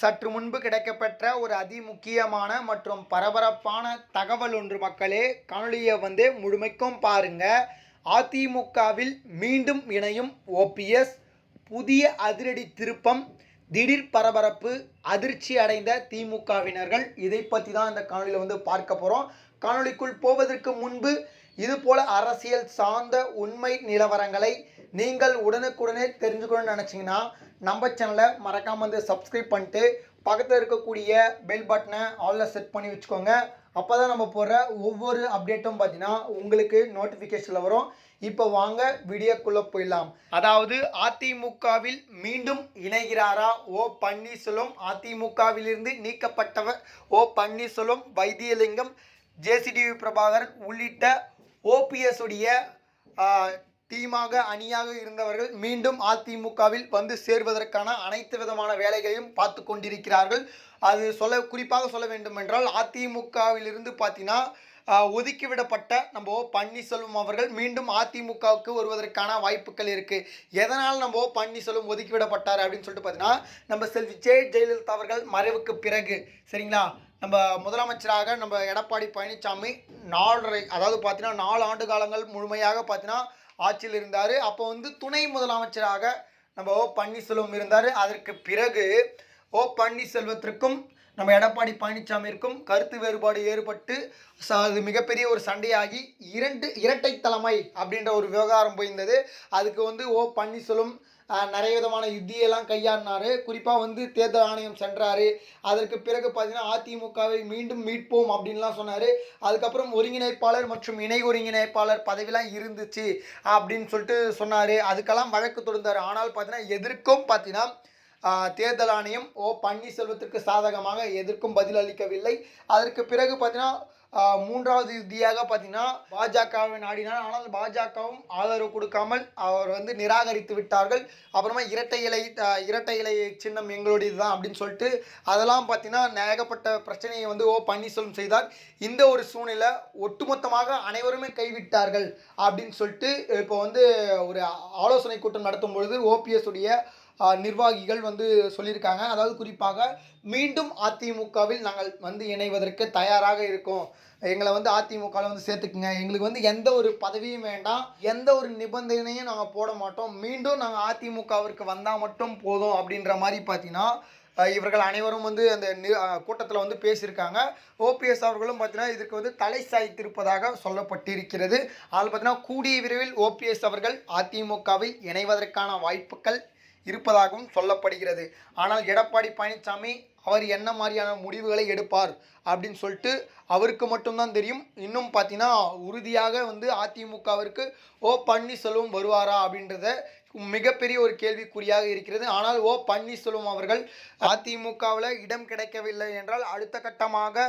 சற்று முன்பு கிடைக்கப்பெற்ற ஒரு அதிமுக்கியமான மற்றும் பரபரப்பான தகவல் ஒன்று மக்களே காணொலியை வந்து முழுமைக்கும் பாருங்க. அதிமுகவில் மீண்டும் இணையும் ஓபிஎஸ் புதிய அதிரடி திருப்பம் திடீர் பரபரப்பு அதிர்ச்சி அடைந்த திமுகவினர்கள். இதை பற்றி தான் இந்த காணொலியில் வந்து பார்க்க போகிறோம் காணொளிக்குள் போவதற்கு முன்பு இதுபோல் அரசியல் சார்ந்த உண்மை நிலவரங்களை நீங்கள் உடனுக்குடனே தெரிஞ்சுக்கணும்னு நினச்சிங்கன்னா நம்ம சேனலை மறக்காமல் வந்து சப்ஸ்கிரைப் பண்ணிட்டு பக்கத்தில் இருக்கக்கூடிய பெல் பட்டனை ஆலில் செட் பண்ணி வச்சுக்கோங்க. அப்போ தான் நம்ம போடுற ஒவ்வொரு அப்டேட்டும் பார்த்தீங்கன்னா உங்களுக்கு நோட்டிஃபிகேஷனில் வரும். இப்போ வாங்க வீடியோக்குள்ளே போயிடலாம். அதாவது அதிமுகவில் மீண்டும் இணைகிறாரா? ஓ பன்னீர்செல்வம் அதிமுகவிலிருந்து நீக்கப்பட்டவர் ஓ பன்னீர்செல்வம் வைத்தியலிங்கம் ஜேசிடிவி பிரபாகரன் உள்ளிட்ட ஓபிஎஸ் உடைய டீமாக அணியாக இருந்தவர்கள் மீண்டும் அதிமுகவில் வந்து சேர்வதற்கான அனைத்து விதமான வேலைகளையும் பார்த்து கொண்டிருக்கிறார்கள். அது சொல்ல குறிப்பாக சொல்ல வேண்டும் என்றால் அதிமுகவிலிருந்து பார்த்தீங்கன்னா ஒதுக்கிவிடப்பட்ட நம்ம ஓ பன்னீர்செல்வம் அவர்கள் மீண்டும் அதிமுகவுக்கு வருவதற்கான வாய்ப்புகள் இருக்குது எதனால் நம்ம ஓ பன்னீர்செல்வம் ஒதுக்கிவிடப்பட்டார் அப்படின்னு சொல்லிட்டு பார்த்தீங்கன்னா நம்ம செல்வி ஜெ ஜெயலலிதா அவர்கள் மறைவுக்கு பிறகு சரிங்களா? நம்ம முதலமைச்சராக நம்ம எடப்பாடி பழனிசாமி நாலரை அதாவது பார்த்தீங்கன்னா நாலு ஆண்டு காலங்கள் முழுமையாக பார்த்தீங்கன்னா ஆட்சியில் இருந்தார். அப்போ வந்து துணை முதலமைச்சராக நம்ம ஓ பன்னீர்செல்வம் இருந்தார். அதற்கு பிறகு ஓ பன்னீர்செல்வத்திற்கும் நம்ம எடப்பாடி பழனிசாமிக்கும் கருத்து வேறுபாடு ஏற்பட்டு அது மிகப்பெரிய ஒரு சண்டையாகி இரண்டு இரட்டை தலைமை அப்படின்ற ஒரு விவகாரம் போயிருந்தது. அதுக்கு வந்து ஓ பன்னீர்செல்வம் நிறைய விதமான யுத்தியெல்லாம் கையாடினார் குறிப்பாக வந்து தேர்தல் ஆணையம் சென்றார். அதற்கு பிறகு பார்த்தீங்கன்னா அதிமுகவை மீண்டும் மீட்போம் அப்படின்லாம் சொன்னார். அதுக்கப்புறம் ஒருங்கிணைப்பாளர் மற்றும் இணை ஒருங்கிணைப்பாளர் பதவிலாம் இருந்துச்சு அப்படின்னு சொல்லிட்டு சொன்னார். அதுக்கெல்லாம் வழக்கு தொடர்ந்தார் ஆனால் பார்த்தீங்கன்னா எதிர்க்கும் பார்த்தீங்கன்னா தேர்தல் ஆணையம் ஓ பன்னீர்செல்வத்திற்கு சாதகமாக எதற்கும் பதில் அளிக்கவில்லை. அதற்கு பிறகு பார்த்தீங்கன்னா மூன்றாவது இறுதியாக பார்த்தீங்கன்னா பாஜகவை நாடினார். ஆனால் பாஜகவும் ஆதரவு கொடுக்காமல் அவர் வந்து நிராகரித்து விட்டார்கள். அப்புறமா இரட்டை இலை இரட்டை இலை சின்னம் எங்களுடையது தான் அப்படின்னு சொல்லிட்டு அதெல்லாம் பார்த்தீங்கன்னா ஏகப்பட்ட பிரச்சனையை வந்து ஓ பன்னீர்செல்வம் செய்தார். இந்த ஒரு சூழ்நிலை ஒட்டுமொத்தமாக அனைவருமே கைவிட்டார்கள் அப்படின்னு சொல்லிட்டு இப்போ வந்து ஒரு ஆலோசனை கூட்டம் நடத்தும் பொழுது ஓபிஎஸ் உடைய நிர்வாகிகள் வந்து சொல்லியிருக்காங்க. அதாவது குறிப்பாக மீண்டும் அதிமுகவில் நாங்கள் வந்து இணைவதற்கு தயாராக இருக்கோம். எங்களை வந்து அதிமுகவில் வந்து சேர்த்துக்குங்க. எங்களுக்கு வந்து எந்த ஒரு பதவியும் வேண்டாம். எந்த ஒரு நிபந்தனையும் நாங்கள் போட மாட்டோம். மீண்டும் நாங்கள் அதிமுகவிற்கு வந்தால் மட்டும் போதும் அப்படின்ற மாதிரி பார்த்தீங்கன்னா இவர்கள் அனைவரும் வந்து அந்த கூட்டத்தில் வந்து பேசியிருக்காங்க. ஓபிஎஸ் அவர்களும் பார்த்தீங்கன்னா இதற்கு வந்து தலை சாய்த்திருப்பதாக சொல்லப்பட்டிருக்கிறது. அதில் பார்த்தீங்கன்னா கூடிய விரைவில் ஓபிஎஸ் அவர்கள் அதிமுகவில் இணைவதற்கான வாய்ப்புகள் இருப்பதாகவும் சொல்லப்படுகிறது. ஆனால் எடப்பாடி பழனிசாமி அவர் என்ன மாதிரியான முடிவுகளை எடுப்பார்? அப்படின்னு சொல்லிட்டு அவருக்கு மட்டும்தான் தெரியும். இன்னும் பார்த்தீங்கன்னா உறுதியாக வந்து அதிமுகவிற்கு ஓ பன்னீர்செல்வம் வருவாரா அப்படின்றத மிகப்பெரிய ஒரு கேள்விக்குறியாக இருக்கிறது. ஆனால் ஓ பன்னீர்செல்வம் அவர்கள் அதிமுகவில் இடம் கிடைக்கவில்லை என்றால் அடுத்த கட்டமாக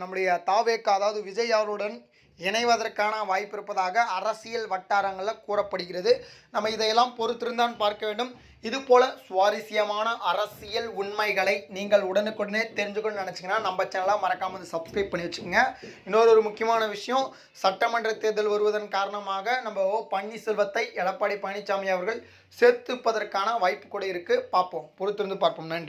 நம்முடைய தாவேக்கா அதாவது விஜய் அவருடன் இணைவதற்கான வாய்ப்பு இருப்பதாக அரசியல் வட்டாரங்களில் கூறப்படுகிறது. நம்ம இதையெல்லாம் பொறுத்திருந்தான் பார்க்க வேண்டும். இது போல சுவாரஸ்யமான அரசியல் உண்மைகளை நீங்கள் உடனுக்குடனே தெரிஞ்சுக்கணும்னு நினச்சிங்கன்னா நம்ம சேனலாக மறக்காம வந்து சப்ஸ்கிரைப் பண்ணி வச்சுக்கோங்க. இன்னொரு ஒரு முக்கியமான விஷயம் சட்டமன்ற தேர்தல் வருவதன் காரணமாக நம்ம ஓ பன்னீர்செல்வத்தை எடப்பாடி பழனிசாமி அவர்கள் சேர்த்துப்பதற்கான வாய்ப்பு கூட இருக்குது பார்ப்போம். பொறுத்திருந்து பார்ப்போம். நன்றி.